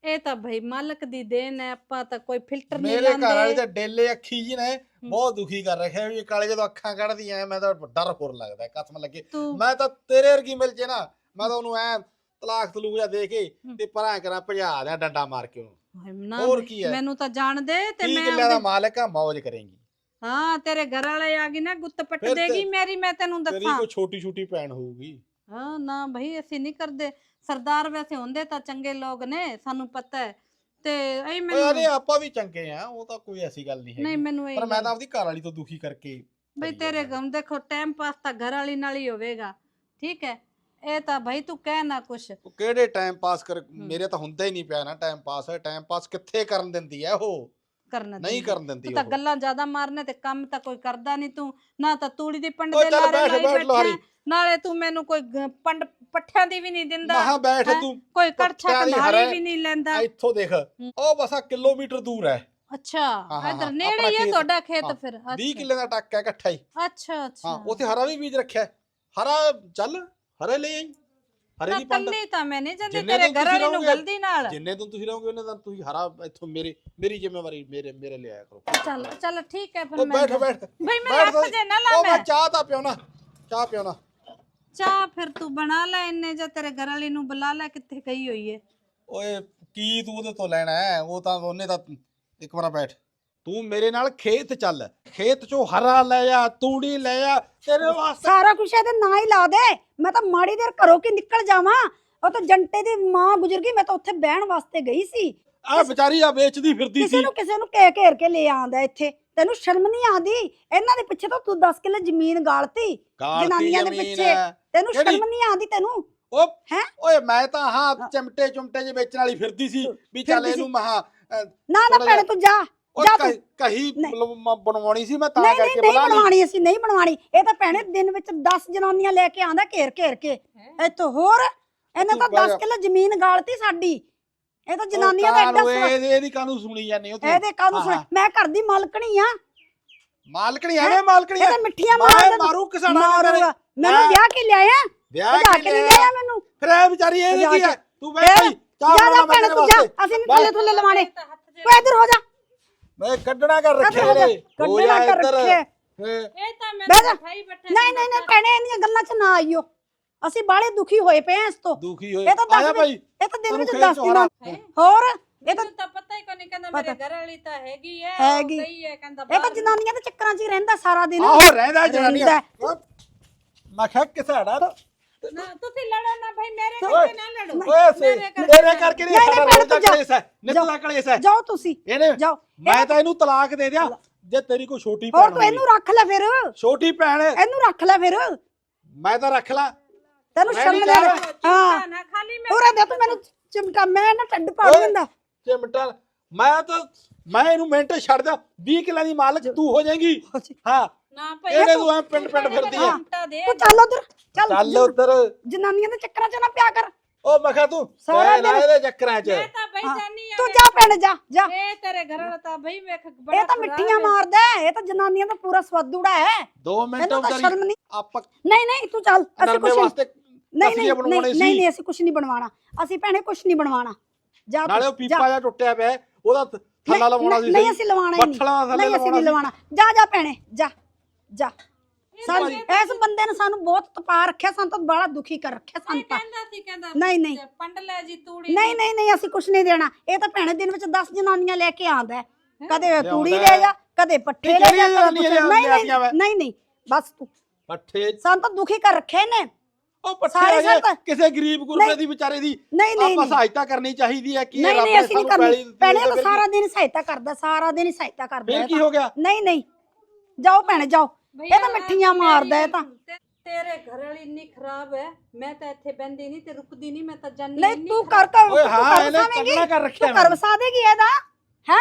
ਇਹ ਤਾਂ ਭਾਈ ਮਾਲਕ ਦੀ ਦੇਣ ਹੈ ਆਪਾਂ ਤਾਂ ਕੋਈ ਫਿਲਟਰ ਨਹੀਂ ਮੇਰੇ ਘਰ ਵਾਲੀ ਲਾਉਂਦੇ ਤਾਂ ਡੇਲੇ ਅੱਖੀ ਜੀ ਨੇ ਬਹੁਤ ਦੁਖੀ ਕਰ ਰੱਖਿਆ ਵੀ ਇਹ ਕਾਲੇ ਜਦੋਂ ਅੱਖਾਂ ਕੱਢਦੀਆਂ ਐ ਮੈਂ ਤਾਂ ਡਰ ਹੋਰ ਲੱਗਦਾ ਕਸਮ ਲੱਗੇ। ਤੂੰ ਮੈਂ ਤਾਂ ਤੇਰੇ ਵਰਗੀ ਮਿਲ ਜੇ ਨਾ ਮੈਂ ਤਾਂ ਉਹਨੂੰ ਐ ਤਲਾਕ ਤਲੂਕ ਜਾ ਦੇ ਕੇ। ਤੇ ਪਰਾਂ ਕਰਾਂ ਭਜਾ ਦਿਆਂ ਡੰਡਾ ਮਾਰ ਕੇ ਉਹਨੂੰ। ਨਾ ਹੋਰ ਬਈ, ਕੀ ਹੈ? ਮੈਨੂੰ ਤਾਂ ਜਾਣ ਦੇ ਤੇ 30 ਮੈਂ ਕਿੱਲਿਆਂ ਦਾ ਆਪਦੇ- ਮਾਲਕ ਆ ਮौज ਕਰੇਂਗੀ। ਹਾਂ ਤੇਰੇ ਘਰ ਵਾਲੇ ਆ ਗਈ ਨਾ ਗੁੱਤ ਪੱਟ ਫਿਰ ਤੇ- ਦੇਗੀ ਮੇਰੀ ਮੈਂ ਤੈਨੂੰ ਤੇਰੀ ਦੱਸਾਂ। ਕੋਈ ਛੋਟੀ ਛੋਟੀ ਭੈਣ ਹੋਊਗੀ। ਹਾਂ ਨਾ ਭਾਈ ਅਸੀਂ ਨਹੀਂ ਕਰਦੇ। ਸਰਦਾਰ ਵੈਸੇ ਹੁੰਦੇ ਤਾਂ ਚੰਗੇ ਲੋਕ ਨੇ ਸਾਨੂੰ ਪਤਾ ਹੈ। ਤੇ ਐ ਓਏ ਮੈਨੂੰ ਅਰੇ ਆਪਾਂ ਵੀ ਚੰਗੇ ਆ ਉਹ ਤਾਂ ਕੋਈ ਐਸੀ ਗੱਲ ਨਹੀਂ ਨਹੀਂ ਹੈਗੀ। ਮੈਨੂੰ ਇਹ ਪਰ ਮੈਂ ਤਾਂ ਆਪਦੀ ਘਰ ਵਾਲੀ ਤੋਂ ਦੁਖੀ ਕਰਕੇ ਬਈ ਕਰੀ ਤੇਰੇ ਜਾਂਦਾ। ਗਮ ਦੇਖੋ ਟਾਈਮ ਪਾਸ ਤਾਂ ਘਰ ਵਾਲੀ ਨਾਲ ਹੀ ਹੋਵੇਗਾ। ਠੀਕ ਹੈ? ਇਹ ਤਾਂ ਭਾਈ ਤੂੰ ਕਹਿ ਨਾ ਕੁਛ। ਉਹ ਕਿਹੜੇ ਟਾਈਮ ਪਾਸ ਕਰ ਮੇਰੇ ਤਾਂ ਹੁੰਦਾ ਹੀ ਨਹੀਂ ਪਿਆ ਨਾ ਟਾਈਮ ਪਾਸ ਟਾਈਮ ਪਾਸ ਕਿੱਥੇ ਕਰਨ ਦਿੰਦੀ ਐ ਉਹ? ਕਰਨ ਨਹੀਂ ਦਿੰਦੀ। ਕਰਨ ਦਿੰਦੀ ਤੂੰ ਤਾਂ ਉਹ। ਗੱਲਾਂ ਜ਼ਿਆਦਾ ਮਾਰਨੇ ਤੇ ਕੰਮ ਤਾਂ ਕੋਈ ਕਰਦਾ ਨਹੀਂ ਤੂੰ। ਨਾ ਤਾਂ ਤੂੜੀ ਦੀ ਪੰਡ ਦੇ ਚੱਲ ਲਾਰੇ ਬੈਠ ਲਾਈ ਬੈਠ ਹੈ, ਨਾਲੇ ਤੂੰ ਮੈਨੂੰ ਕੋਈ ਗ- ਪੰਡ ਪੱਠਿਆਂ ਦੀ ਵੀ ਨਹੀਂ ਦਿੰਦਾ। ਮਹਾ ਬੈਠ ਹੈਂ? ਤੂੰ। ਕੋਈ ਕੜਛਾ ਪੱਠਿਆਂ ਦੀ ਕੰਧਾਰੀ ਹਰੇ- ਵੀ ਨਹੀਂ ਲੈਂਦਾ। ਇੱਥੋਂ ਦੇਖ ਉਹ ਬਸ ਆ ਕਿਲੋਮੀਟਰ ਦੂਰ ਹੈ। ਅੱਛਾ ਹਾਂ, ਹਾਂ, ਇਧਰ ਹਾਂ, ਨੇੜੇ ਆਪਣਾ ਹੀ ਹੈ ਖੇਤ। ਤੁਹਾਡਾ ਖੇਤ ਹਾਂ, ਫਿਰ 20 ਅੱਛਾ। ਕਿੱਲੇ ਦਾ ਟੱਕ ਹੈ ਇਕੱਠਾ ਹੀ। ਅੱਛਾ ਅੱਛਾ। ਹਾਂ ਉੱਥੇ ਹਰਾ ਵੀ ਬੀਜ ਰੱਖਿਆ। ਹੈ। ਹਰਾ ਚੱਲ ਹਰੇ ਲੈ ਆਈ। ਹਰੇ ਦੀ ਪੰਡ। ਕੱਲੀ ਤਾਂ ਮੈਂ ਨਹੀਂ ਜਾਂਦੀ ਜਿੰਨੇ ਤੇਰੇ ਦਿਨ ਘਰ ਤੁਸੀਂ ਵਾਲੀ ਨੂੰ ਰਹੋਗੇ- ਗਲਦੀ ਨਾਲ। ਜਿੰਨੇ ਦਿਨ ਤੁਸੀਂ ਰਹੋਗੇ ਉਹਨੇ ਦਿਨ ਤੁਸੀਂ ਹਰਾ ਇੱਥੋਂ ਮੇਰੇ ਮੇਰੀ ਜ਼ਿੰਮੇਵਾਰੀ ਮੇਰੇ ਮੇਰੇ ਲਈ ਆਇਆ ਕਰੋ। ਚੱਲ ਚੱਲ ਠੀਕ ਹੈ ਫਿਰ ਉਹ ਮੈਂ ਬੈਠ ਬੈਠ। ਬਈ ਮੈਂ ਬੈਠ ਰੱਖ। ਜੇ ਨਾ ਲਾ ਉਹ ਮੈਂ ਮੈਂ। ਚਾਹ ਤਾਂ ਪਿਉਣਾ ਚਾਹ ਪਿਉਣਾ। ਚਾਹ ਫਿਰ ਤੂੰ ਬਣਾ ਲੈ ਇੰਨੇ ਜੇ ਤੇਰੇ ਘਰ ਵਾਲੀ ਨੂੰ ਬੁਲਾ ਲੈ ਕਿੱਥੇ ਗਈ ਹੋਈ ਏ। ਓਏ ਕੀ ਤੂੰ ਉਹਦੇ ਤੋਂ ਲੈਣਾ ਹੈ? ਉਹ ਤਾਂ ਉਹਨੇ ਤਾਂ ਇੱਕ ਵਾਰ ਬੈਠ। ਤੂੰ ਮੇਰੇ ਨਾਲ ਖੇਤ ਚੱਲ। ਖੇਤ ਚੋਂ ਹਰਾ ਲੈ ਆ ਤੂੜੀ ਲੈ ਆ ਤੇਰੇ ਵਾਸਤੇ ਸਾਰਾ ਕੁਝ ਇਹਦੇ ਨਾਂ ਹੀ ਲਾ ਦੇ। ਮੈਂ ਤਾਂ ਮਾੜੀ ਦੇਰ ਘਰੋਂ ਕੀ ਨਿਕਲ ਜਾਵਾਂ? ਉਹ ਤਾਂ ਜੰਟੇ ਦੀ ਮਾਂ ਗੁਜ਼ਰ ਗਈ ਮੈਂ ਤਾਂ ਉੱਥੇ ਬਹਿਣ ਵਾਸਤੇ ਗਈ ਸੀ। ਆ ਵਿਚਾਰੀ ਆ ਵੇਚਦੀ ਫਿਰਦੀ ਕਿਸੇ ਸੀ। ਨੂੰ ਕਿਸੇ ਨੂੰ ਘੇ ਘੇਰ ਕੇ ਲੈ ਆਂਦਾ ਇੱਥੇ। ਤੈਨੂੰ ਸ਼ਰਮ ਨਹੀਂ ਆਉਂਦੀ? ਇਹਨਾਂ ਦੇ ਪਿੱਛੇ ਤਾਂ ਤੂੰ 10 ਕਿੱਲੇ ਜ਼ਮੀਨ ਗਾਲਤੀ। ਗਾਲਤੀ ਜਨਾਨੀਆਂ ਦੇ ਜ਼ਮੀਨ। ਪਿੱਛੇ। ਹੈ। ਤੈਨੂੰ ਕਿਹੜੀ? ਸ਼ਰਮ ਨਹੀਂ ਆਉਂਦੀ ਤੈਨੂੰ? ਉਹ ਹੈਂ? ਓਏ ਮੈਂ ਤਾਂ ਹਾਂ ਚਮਟੇ ਚੁਮਟੇ ਜੇ ਵੇਚਣ ਵਾਲੀ ਫਿਰਦੀ ਸੀ ਵੀ ਚੱਲ ਫਿਰਦੀ ਸੀ। ਇਹਨੂੰ ਮਹਾ ਨਾ ਨਾ ਭੈਣੇ ਤੂੰ ਜਾ। ਉਹ ਜਾ ਤੂੰ। ਕਹੀ- ਕਹੀ ਨਹੀਂ। ਮਤਲਬ ਮ- ਬਣਵਾਉਣੀ ਸੀ ਮੈਂ ਤਾਂ ਨਹੀਂ ਨਹੀਂ ਕਰਕੇ ਨਹੀਂ ਬੁਲਾ ਲਈ। ਬਣਵਾਣੀ ਅਸੀਂ ਨਹੀਂ ਬਣਵਾਣੀ ਇਹ ਤਾਂ ਭੈਣੇ ਦਿਨ ਵਿੱਚ 10 ਜਨਾਨੀਆਂ ਲੈ ਕੇ ਆਂਦਾ ਘੇਰ ਘੇਰ ਕੇ। ਇੱਥੋਂ ਹੋਰ ਇਹਨੇ ਤੂੰ ਤਾਂ ਬਹਿ 10 ਜਾ। ਕਿੱਲੇ ਜ਼ਮੀਨ ਗਾਲਤੀ ਸਾਡੀ। ਇਹ ਤਾਂ ਉਹ ਜਨਾਨੀਆਂ ਦਾ ਐਡਾ ਕਾਹਨੂੰ ਸਵਾ- ਇਹ- ਇਹਦੀ ਕਾਨੂੰ ਸੁਣੀ ਜਾਂਦੀ ਉਹ ਤੂੰ ਇਹਦੇ ਕਾਹਨੂੰ ਹਾਂ, ਸੁਣ ਹਾਂ। ਮੈਂ ਘਰ ਦੀ ਮਾਲਕਣੀ ਆ। ਮਾਲਕਣੀ ਐਵੇਂ ਮਾਲਕਣੀ ਇਹ ਐ ਤਾਂ ਮਿੱਠੀਆਂ ਮੈਂ ਮਾਰਦਾ ਮਾਰੂ ਕਿਸਾਨਾਂ ਨੂੰ ਮਾਰੂਗਾ। ਮੈਨੂੰ ਹੈਂ? ਵਿਆਹ ਕੇ ਲਿਆਇਆ? ਵਿਆਹ ਭਜਾ ਕੇ ਕੇ ਨਹੀਂ ਲਿਆ ਲਿਆਇਆ ਮੈਨੂੰ? ਫਿਰ ਇਹ ਵਿਚਾਰੀ ਇਹ ਭਜਾ ਕੀ ਹੈ ਕੇ। ਤੂੰ ਬੈਠ ਭਾਈ ਚਾਹ ਜਾ ਜਾ ਬਣਾ ਭੈਣੇ ਮੇਰੇ ਤੂੰ ਜਾ। ਵਾਸਤੇ। ਅਸੀਂ ਨਹੀਂ ਥੱਲੇ ਥੱਲੇ ਲਵਾਣੇ ਤੂੰ ਇੱਧਰ ਹੋ ਜਾ। ਮੈਂ ਕੱਢਣਾ ਕਰ ਰੱਖਿਆ ਨਾ ਕਰ ਇੱਧਰ ਰੱਖੇ ਹੈਂ। ਇਹ ਤਾਂ ਮੈਂ। ਖਾਈ ਬੈਠਾ ਨਹੀਂ ਨਹੀਂ ਨਹੀਂ ਭੈਣੇ ਇਹਦੀਆਂ ਗੱਲਾਂ 'ਚ ਨਾ ਆਈਓ ਅਸੀਂ ਬਾਹਲੇ ਦੁਖੀ ਹੋਏ ਪਏ ਆਂ ਇਸ ਤੋਂ ਦੁਖੀ ਹੋਏ ਇਹ ਤਾਂ ਦੱਸ ਭਾਈ ਇਹ ਤਾਂ ਦਿਨ ਵਿੱਚ ਖੇਤ 10 ਚੋਂ ਦਿਨਾਂ? ਹੋਰ ਇਹ ਤਾਂ ਪਤਾ ਹੀ ਕੋਈ ਨਹੀਂ ਕਹਿੰਦਾ। ਮੇਰੇ ਘਰ ਵਾਲੀ ਤਾਂ ਹੈਗੀ ਐ ਹੈਗੀ। ਉਹ ਗਈ ਐ ਕਹਿੰਦਾ ਇਹ ਤਾਂ। ਜਨਾਨੀਆਂ ਦੇ ਚੱਕਰਾਂ 'ਚ ਹੀ ਰਹਿੰਦਾ ਸਾਰਾ ਦਿਨ ਆਹੋ ਰਹਿੰਦਾ ਜਨਾਨੀਆਂ। ਮੈਂ ਕਿਹਾ ਕਿਸਾੜਾ ਨਾ ਤੁਸੀਂ ਲੜੋ ਨਾ ਭਾਈ ਮੇਰੇ ਓਏ, ਕਰਕੇ ਨਾ ਲੜੋ। ਓਏ ਸੇ ਮੇਰੇ ਕਰਕੇ ਤੇਰੇ ਕਰਕੇ ਨਹੀਂ ਨਹੀਂ, ਨਹੀਂ, ਸਾਡਾ ਭੈਣੇ, ਰੋਜ਼ ਦਾ ਤੂੰ ਜਾ। ਕਲੇਸ਼ ਹੈ। ਨਿਤ ਦਾ ਕਲੇਸ਼ ਹੈ। ਜਾਓ ਤੁਸੀਂ ਇਹਨੇ ਜਾਓ। ਮੈਂ ਤਾਂ ਇਹਨੂੰ ਤਲਾਕ ਦੇ ਦਿਆਂ। ਜੇ ਤੇਰੀ ਕੋਈ ਛੋਟੀ ਹੋਰ ਭੈਣ ਤੂੰ ਹੋਈ। ਇਹਨੂੰ ਰੱਖ ਲੈ ਫਿਰ। ਛੋਟੀ ਭੈਣ। ਹੈ, ਇਹਨੂੰ ਰੱਖ ਲੈ ਫਿਰ। ਮੈਂ ਤਾਂ ਰੱਖ ਲਾ। ਤੈਨੂੰ ਮੈਂ ਸ਼ਰਮ ਨਹੀਂ ਲੈ ਜਾ ਹਾਂ। ਨਾ ਖਾਲੀ ਮੈਂ ਹੋਰ ਦੇ ਤੂੰ ਮੈਨੂੰ ਚਿਮਟਾ ਮੈਂ ਨਾ ਟੱਡ ਪਾੜ ਓਏ। ਦਿੰਦਾ। ਚਿਮਟਾ ਮੈਂ ਤਾਂ ਮੈਂ ਇਹਨੂੰ ਮਿੰਟ ਛੱਡ ਦਿਆਂ। 20 ਕਿੱਲਿਆਂ ਦੀ ਮਾਲਕ ਤੂੰ ਹੋ ਜਾਏਗੀ। ਹਾਂ। ਨਾ ਭਾਈ। ਤੂੰ ਐ ਪਿੰਡ ਪਿੰਡ ਫਿਰਦੀ ਦੇ। ਤੂੰ ਚੱਲ ਉਧਰ ਚੱਲ। ਚੱਲ ਉਧਰ। ਜਨਾਨੀਆਂ ਦੇ ਚੱਕਰਾਂ 'ਚ ਨਾ ਪਿਆ ਕਰ। ਉਹ ਮੈਂ ਕਿਹਾ ਤੂੰ ਸਾਰਾ ਦਿਨ- ਇਹਦੇ ਚੱਕਰਾਂ 'ਚ। ਮੈਂ ਤਾਂ ਬਈ ਹਾਂ। ਜਾਨੀ ਆ ਤੂੰ ਜਾ ਪਿੰਡ ਜਾ ਜਾ। ਇਹ ਤੇਰੇ ਘਰ ਵਾਲਾ ਤਾਂ ਬਈ ਵੇਖ ਬੜਾ ਇਹ ਤਾਂ ਖਰਾਬ ਹੈ। ਮਾਰਦਾ ਹੈ, ਇਹ ਤਾਂ ਜਨਾਨੀਆਂ ਦਾ ਪੂਰਾ ਸਵਾਦੂੜਾ ਹੈ। 2 ਮਿੰਟ ਇਹਨੂੰ ਤਾਂ ਉਧਰ ਸ਼ਰਮ ਨਹੀਂ। ਆਪਾਂ ਨਹੀਂ ਨਹੀਂ ਤੂੰ ਚੱਲ। ਅਸੀਂ ਨਰਮੇ ਕੁਛ ਵਾਸਤੇ ਨਹੀਂ ਨਹੀਂ ਬਣਵਾਉਣੇ ਨਹੀਂ ਨਹੀਂ ਸੀ। ਨਹੀਂ ਅਸੀਂ ਕੁਛ ਨਹੀਂ ਬਣਵਾਉਣਾ। ਅਸੀਂ ਭੈਣੇ ਕੁਛ ਨਹੀਂ ਬਣਵਾਉਣਾ। ਜਾ ਨਾਲੇ ਉਹ ਤੂੰ, ਪੀਪਾ ਜਿਹਾ ਟੁੱਟਿਆ ਪਿਆ ਹੈ, ਉਹਦਾ ਥੱਲਾ ਨਹੀਂ, ਲਵਾਉਣਾ ਸੀ ਨਹੀਂ। ਅਸੀਂ ਲਵਾਉਣਾ ਹੀ ਨਹੀਂ। ਥੱਲੇ ਨਹੀਂ ਅਸੀਂ ਨਹੀਂ ਲਵਾਉਣਾ ਲਵਾਉਣਾ। ਜਾ ਜਾ ਭੈਣੇ ਜਾ। ਜਾ। ਸਾਨੂੰ ਇਸ ਬੰਦੇ ਨੇ ਸਾਨੂੰ ਬਹੁਤ ਤਪਾ ਰੱਖਿਆ ਸਾਨੂੰ ਤਾਂ ਬੜਾ ਦੁਖੀ ਕਰ ਰੱਖਿਆ ਸਾਨੂੰ ਤਾਂ। ਕਹਿੰਦਾ ਸੀ ਕਹਿੰਦਾ ਨਹੀਂ ਨਹੀਂ। ਪੰਡ ਲੈ ਜੀ ਤੂੜੀ ਨਹੀਂ ਨਹੀਂ ਨਹੀਂ ਅਸੀਂ ਕੁਛ ਨਹੀਂ ਦੇਣਾ। ਇਹ ਤਾਂ ਭੈਣੇ ਦਿਨ ਵਿੱਚ 10 ਜਨਾਨੀਆਂ ਲੈ ਕੇ ਆਂਦਾ ਹੈ। ਕਦੇ ਤੂੜੀ। ਲੈ ਜਾ ਕਦੇ ਪੱਠੇ ਲੈ ਜਾ ਕਦੇ ਕੁਛ- ਨਹੀਂ? ਨਹੀਂ ਨਹੀਂ ਨਹੀਂ ਬਸ ਤੂੰ। ਪੱਠੇ। ਸਾਨੂੰ ਤਾਂ ਦੁਖੀ ਕਰ ਰੱਖਿਆ ਇਹਨੇ ਉਹ ਪੱਠੇ ਆ ਕਿਸੇ ਗਰੀਬ ਗੁਰਬੇ। ਦੀ ਵਿਚਾਰੇ ਦੀ। ਆਪਾਂ ਸਹਾਇਤਾ ਕਰਨੀ ਚਾਹੀਦੀ ਹੈ ਕਿ ਰੱਬ ਨੇ ਸਾਨੂੰ ਹੈ, ਤਾਂ ਸਾਰਾ ਦਿਨ ਸਹਾਇਤਾ ਕਰਦਾ ਸਾਰਾ ਦਿਨ ਹੀ ਸਹਾਇਤਾ ਕਰਦਾ ਫਿਰ ਕੀ। ਹੋ ਗਿਆ? ਨਹੀਂ ਨਹੀਂ। ਜਾਓ ਭੈਣੇ ਜਾਓ। ਇਹ ਤਾਂ ਮਿੱਠੀਆਂ ਮਾਰਦਾ ਇਹ ਤਾਂ। ਤੇ- ਤੇਰੇ ਘਰ ਵਾਲੀ ਇੰਨੀ ਖਰਾਬ ਹੈ ਮੈਂ ਤਾਂ ਇੱਥੇ ਬੈੰਦੀ ਨਹੀਂ ਤੇ ਰੁਕਦੀ ਨਹੀਂ ਮੈਂ ਤਾਂ ਜਾਨੀ ਨਹੀਂ ਇੰਨੀ ਤੂੰ ਕਰ ਕਰ ਓਏ ਤੂੰ ਹਾਂ ਕਰ ਇਹਨੇ ਵਸਾਵੇਂਗੀ? ਕਰ ਰੱਖਿਆ ਤੂੰ ਕਰ ਵਸਾ ਦੇਗੀ ਇਹਦਾ? ਹੈ?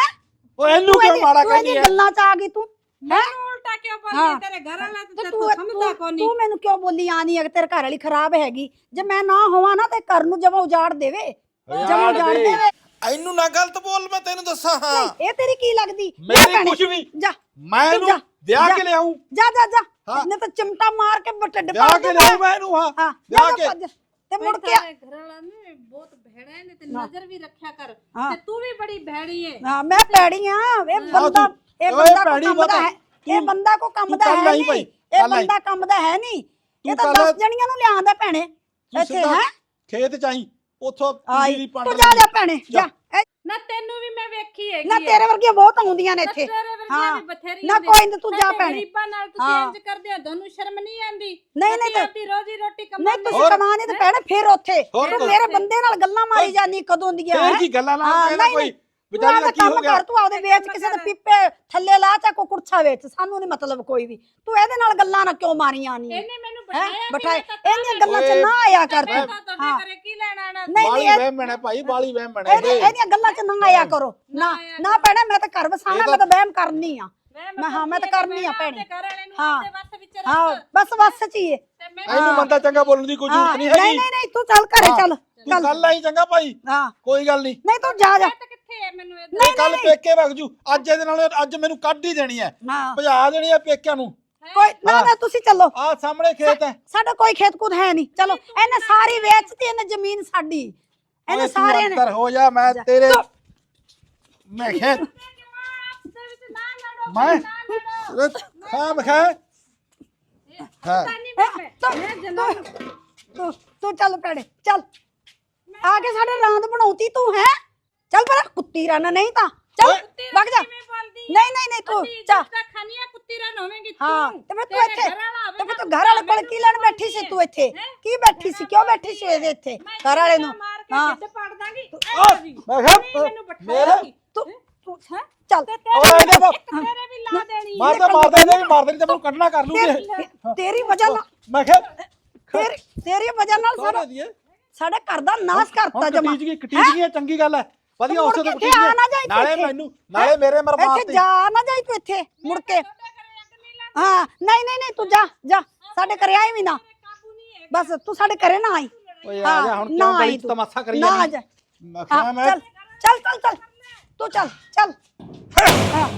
ਓਏ ਇਹਨੂੰ ਕਿਉਂ ਮਾੜਾ ਕਹਿੰਦੀ ਇਹਦੀ ਹੈ ਗੱਲਾਂ ਚ ਆ ਗਈ ਤੂੰ। ਹੈ? ਮੈਨੂੰ ਉਲਟਾ ਕਿਉਂ ਹਾਂ। ਬੋਲਦੀ ਤੇਰੇ ਘਰ ਵਾਲਾ ਤੇ ਤਾਂ ਤੂੰ ਤੂੰ ਸਮਝਦਾ ਤੂੰ- ਕੋ ਨਹੀਂ ਤੂੰ ਮੈਨੂੰ ਕਿਉਂ ਬੋਲੀ ਆਨੀ ਅਗਰ ਤੇਰੇ ਘਰ ਵਾਲੀ ਖਰਾਬ ਹੈਗੀ ਜੇ ਮੈਂ ਨਾ ਹੋਵਾਂ ਨਾ ਤੇ ਘਰ ਨੂੰ ਜਮਾ ਉਜਾੜ ਦੇਵੇ। ਜਮਾ ਉਜਾੜ ਉਜਾੜ ਦੇ। ਦੇਵੇ। ਇਹਨੂੰ ਨਾ ਗਲਤ ਬੋਲ ਮੈਂ ਤੈਨੂੰ ਦੱਸਾਂ ਹਾਂ। ਇਹ ਤੇਰੀ ਕੀ ਲੱਗਦੀ? ਜਾ ਭੈਣੇ, ਕੁਝ ਵੀ ਜਾ। ਮੈਂ ਤੂੰ ਇਹਨੂੰ ਜਾ, ਵਿਆਹ ਜਾ। ਕੇ ਲਿਆਉਂ ਜਾ ਜਾ ਜਾ। ਹਾਂ। ਇਹਨੇ ਤਾਂ ਚਿਮਟਾ ਮਾਰ ਕੇ ਢਿੱਡ ਵਿਆਹ ਕੇ। ਲਿਆਉਂ ਮੈਂ ਇਹਨੂੰ ਹਾਂ। ਹਾਂ ਵਿਆਹ ਕੇ। ਭੱਜ। ਤੇ ਮੁੜ ਕੇ ਤੇਰੇ ਘਰ ਵਾਲਾ ਨੇ ਬਹੁਤ ਭੈੜਾ ਹੈ ਨੇ ਤੇ। ਨਜ਼ਰ ਵੀ ਰੱਖਿਆ ਕਰ। ਹਾਂ। ਤੇ ਤੂੰ ਵੀ ਬੜੀ ਭੈੜੀ ਹੈ ਹਾਂ ਮੈਂ ਪੈੜੀ ਆ। ਇਹ ਬੰਦਾ ਇਹ ਓਏ ਬੰਦਾ ਕੋ ਭੈੜੀ ਕੰਮ ਦਾ ਹੈ ਇਹ ਤੂੰ- ਬੰਦਾ ਕੋ ਕੰਮ ਤੂੰ ਦਾ ਕੱਲ੍ਹ ਹੈ ਆਈ ਨਹੀਂ। ਇਹ ਕੱਲ੍ਹ ਆਈ। ਬੰਦਾ ਕੰਮ ਦਾ ਹੈ ਨਹੀਂ। ਇਹ ਤੂੰ ਤਾਂ ਕੱਲ੍ਹ- 10 ਜਣੀਆਂ ਨੂੰ ਲਿਆਂਦਾ ਭੈਣੇ। ਤੂੰ ਇੱਥੇ ਸਿੱਧਾ ਹੈ? ਖੇਤ ਚ ਆਈ ਉੱਥੋਂ ਆਈ। ਦੀ ਪੰਡ ਤੂੰ ਜਾ ਜਾ ਭੈਣੇ ਜਾ। ਨਾ ਤੈਨੂੰ ਵੀ ਮੈਂ ਵੇਖੀ ਹੈਗੀ ਨਾ। ਤੇਰੇ ਵਰਗੀਆਂ ਬਹੁਤ ਆਉਂਦੀਆਂ ਨੇ ਨਾ ਇੱਥੇ ਤੇਰੇ ਵਰਗੀਆਂ ਹਾਂ। ਵੀ ਬਥੇਰੀਆਂ ਨਾ ਨੇ। ਕੋਈ ਨੀ, ਤੂੰ ਜਾ ਭੈਣੇ। ਗਰੀਬਾਂ ਨਾਲ ਤੁਸੀਂ ਹਾਂ। ਇੰਜ ਕਰਦੇ ਹੋ ਤੁਹਾਨੂੰ ਸ਼ਰਮ ਨਹੀਂ ਆਂਦੀ ਨਹੀਂ, ਨਹੀਂ ਤੇ- ਆਪਦੀ ਰੋਜੀ ਰੋਟੀ ਨਹੀਂ ਕਮਾਉਂਦੇ ਤੁਸੀਂ ਹੋਰ? ਕਮਾਣੇ ਤੇ ਭੈਣੇ ਫਿਰ ਉੱਥੇ ਹੋਰ ਤੂੰ ਕੁਛ? ਮੇਰੇ ਬੰਦੇ ਨਾਲ ਗੱਲਾਂ ਮਾਰੀ ਜਾਨੀ ਕਦੋਂ ਦੀਆਂ ਫੇਰ ਹੈ ਕੀ ਗੱਲਾਂ ਹਾਂ, ਨਹੀਂ, ਕੋਈ ਨਹੀਂ। ਵਿਚਾਰੀ ਦਾ ਕੀ ਹੋ ਕੰਮ ਗਿਆ? ਕਰ ਤੂੰ ਆਪਦੇ ਵੇਚ ਕਿਸੇ ਦੇ ਪੀਪੇ ਥੱਲੇ ਲਾ ਚਾ ਕੋ ਕੁਰਛਾ ਵੇਚ ਸਾਨੂੰ ਨਹੀਂ ਮਤਲਬ ਕੋਈ ਵੀ। ਤੂੰ ਇਹਦੇ ਨਾਲ ਗੱਲਾਂ ਨਾ ਕਿਉਂ ਮਾਰੀਆਂ ਨਹੀਂ ਇਹਨੇ ਮੈਨੂੰ ਹੈ? ਬਿਠਾਇਆ ਬਿਠਾਏ। ਵੀ ਮੈਂ ਤਾਂ ਇਹਦੀਆਂ ਗੱਲਾਂ ਚ ਓਏ, ਨਾ ਆਇਆ ਕਰ ਤੂੰ। ਹਾਂ। ਕੀ ਲੈਣ ਨਹੀਂ ਬਾਲੀ ਨਹੀਂ ਵਹਿਮ ਹੈ ਭਾਈ ਬਾਲੀ ਵਹਿਮ ਹੈ ਇਹਦੀ- ਇਹਦੀਆਂ ਗੱਲਾਂ ਚ ਨਾ ਆਇਆ ਕਰੋ। ਨਾ ਨਾ ਭੈਣੇ ਮੈਂ ਤਾਂ ਘਰ ਵਸਾਣਾ ਇਹ ਮੈਂ ਤਾਂ ਵਹਿਮ ਕਰਨੀ ਆ। ਮੈਂ ਮੈਂ ਹਾਂ, ਮੈਂ ਤਾਂ ਕਰਨੀ ਆ ਭੈਣੇ। ਘਰ ਵਾਲੇ ਨੂੰ ਹਾਂ। ਆਪਦੇ ਵੱਸ ਵਿੱਚ ਰੱਖ। ਹਾਂ ਬਸ ਬਸ ਚ ਹੀ ਹੈ ਤੇ ਮੈਂ ਇਹਨੂੰ ਬੰਦਾ ਚੰਗਾ ਬੋਲਣ ਦੀ ਕੋਈ ਹਾਂ, ਜ਼ਰੂਰਤ ਨਹੀਂ ਨਹੀਂ ਹੈਗੀ। ਨਹੀਂ ਨਹੀਂ ਤੂੰ ਚੱਲ ਘਰੇ ਹਾਂ, ਚੱਲ ਤੂੰ ਚੱਲ। ਕੱਲ ਆਈ ਚੰਗਾ ਭਾਈ। ਹਾਂ। ਕੋਈ ਗੱਲ ਨਹੀਂ ਨਹੀਂ ਤੂੰ ਜਾ ਜਾ। ਇਹ ਨਹੀਂ ਕੱਲ ਪੇਕੇ ਵਗ ਜੂ। ਅੱਜ ਇਹਦੇ ਨਾਲ ਅੱਜ ਮੈਨੂੰ ਕੱਢ ਹੀ ਦੇਣੀ ਹੈ। ਹਾਂ। ਭਜਾ ਦੇਣੀ ਹੈ ਪੇਕਿਆਂ ਨੂੰ। ਕੋਈ ਨਾ ਨਾ ਤੁਸੀਂ ਚੱਲੋ। ਆਹ ਸਾਹਮਣੇ ਖੇਤ ਹੈ। ਸਾਡਾ ਕੋਈ ਖੇਤ ਕੂਦ ਹੈ ਨਹੀਂ। ਚਲੋ ਇਹਨੇ ਸਾਰੀ ਵੇਚਤੀ ਇਹਨੇ ਜ਼ਮੀਨ ਸਾਡੀ। ਇਹਨੇ ਸਾਰੇ ਨੇ ਅੰਦਰ ਹੋ ਜਾ ਮੈਂ ਤੇਰੇ ਮੈਂ ਖੇਤ ਵਿੱਚ ਨਾ ਲੜੋ ਮੈਂ ਨਾ ਲੜੋ। ਖਾਮ ਖਾ। ਹਾਂ ਨਹੀਂ ਮੈਂ ਤੂੰ ਚੱਲ ਭੈਣੇ ਚੱਲ। ਆ ਕੇ ਸਾਡੇ ਰਾਂਦ ਬਣਾਉਤੀ ਤੂੰ ਹੈ? ਚੱਲ ਪਰ ਕੁੱਤੀ ਰਨ ਨਹੀਂ ਤਾਂ। ਚੱਲ। ਵਗ ਜਾ? ਨਹੀਂ ਨਹੀਂ ਨਹੀਂ ਤੂੰ ਚਾ ਖਾਨੀਆਂ ਕੁੱਤੀ ਰਨ ਹੋਵੇਂਗੀ ਤੂੰ। ਹਾਂ ਤੇ ਮੈਂ ਤੂੰ ਇੱਥੇ ਘਰ ਵਾਲਾ ਹੋਵੇ ਤੇ ਮੈਂ ਤੂੰ ਘਰ ਵਾਲੇ ਕੋਲ ਕੀ ਲੈਣ ਬੈਠੀ ਸੀ ਤੂੰ ਇੱਥੇ? ਕੀ ਬੈਠੀ ਸੀ? ਕਿਉਂ ਬੈਠੀ ਸੀ ਇਹਦੇ ਇੱਥੇ? ਘਰ ਵਾਲੇ ਨੂੰ? ਮਾਰ ਕੇ ਹਾਂ। ਢਿੱਡ ਪਾੜ ਦਾਂਗੀ ਮੈਂ ਕਿਹਾ ਮੇਰਾ। ਤੂੰ ਤੂੰ ਹੈ? ਚੱਲ। ਤੇ ਓਏ, ਤੇਰੇ ਇਹਨੇ ਤਾਂ- ਤੇਰੇ ਵੀ ਲਾ ਦੇਣੀ ਮਾਰ ਤਾਂ ਮਾਰ ਦੇ ਨਹੀਂ ਮਾਰ ਦੇਣੀ ਤੇ ਮੈਨੂੰ ਕੱਢਣਾ ਕਰ ਲੂਗੇ। ਤੇਰੀ- ਵਜ੍ਹਾ ਨਾਲ ਮੈਂ ਕਿਹਾ ਤੇਰੀ ਤੇਰੀ ਵਜ੍ਹਾ ਨਾਲ ਸਾਰਾ ਸਾਡਾ ਸਾਡਾ ਘਰ ਦਾ ਨਾਸ ਕਰਤਾ ਜਮਾ। ਕਟੀਜ ਗਈ ਕਟੀਜ ਗਈ ਚੰਗੀ ਗੱਲ ਹੈ। ਵਧੀਆ ਮੁੜ ਉਸੇ ਕੇ ਤੋਂ ਇੱਥੇ ਕਟੀਜ ਆ ਨਾ। ਜਾਈਂ ਤੂੰ ਨਾਲੇ ਇੱਥੇ। ਮੈਨੂੰ ਨਾਲੇ ਮੇਰੇ ਮਰਮਾਤ ਇੱਥੇ ਜਾ ਨਾ ਜਾਈ ਤੂੰ ਇੱਥੇ ਮੁੜ ਕੇ। ਹਾਂ ਨਹੀਂ ਨਹੀਂ ਨਹੀਂ ਤੂੰ ਜਾ ਜਾ। ਸਾਡੇ ਘਰੇ ਆਈ ਵੀ ਨਾ। ਬਸ ਤੂੰ ਸਾਡੇ ਘਰੇ ਨਾ ਆਈ। ਓਏ ਆ ਜਾ ਹੁਣ ਨਾ ਕਿਉਂ ਗਲੀ ਚ। ਤਮਾਸ਼ਾ ਕਰੀ ਨਾ ਜਾਂਦੀ ਜਾ। ਮੈਂ ਹਾਂ, ਕਿਹਾ ਮੈਂ ਚੱਲ ਚੱਲ ਚੱਲ ਚੱਲ। ਤੂੰ ਚੱਲ ਚੱਲ। ਹਾਂ।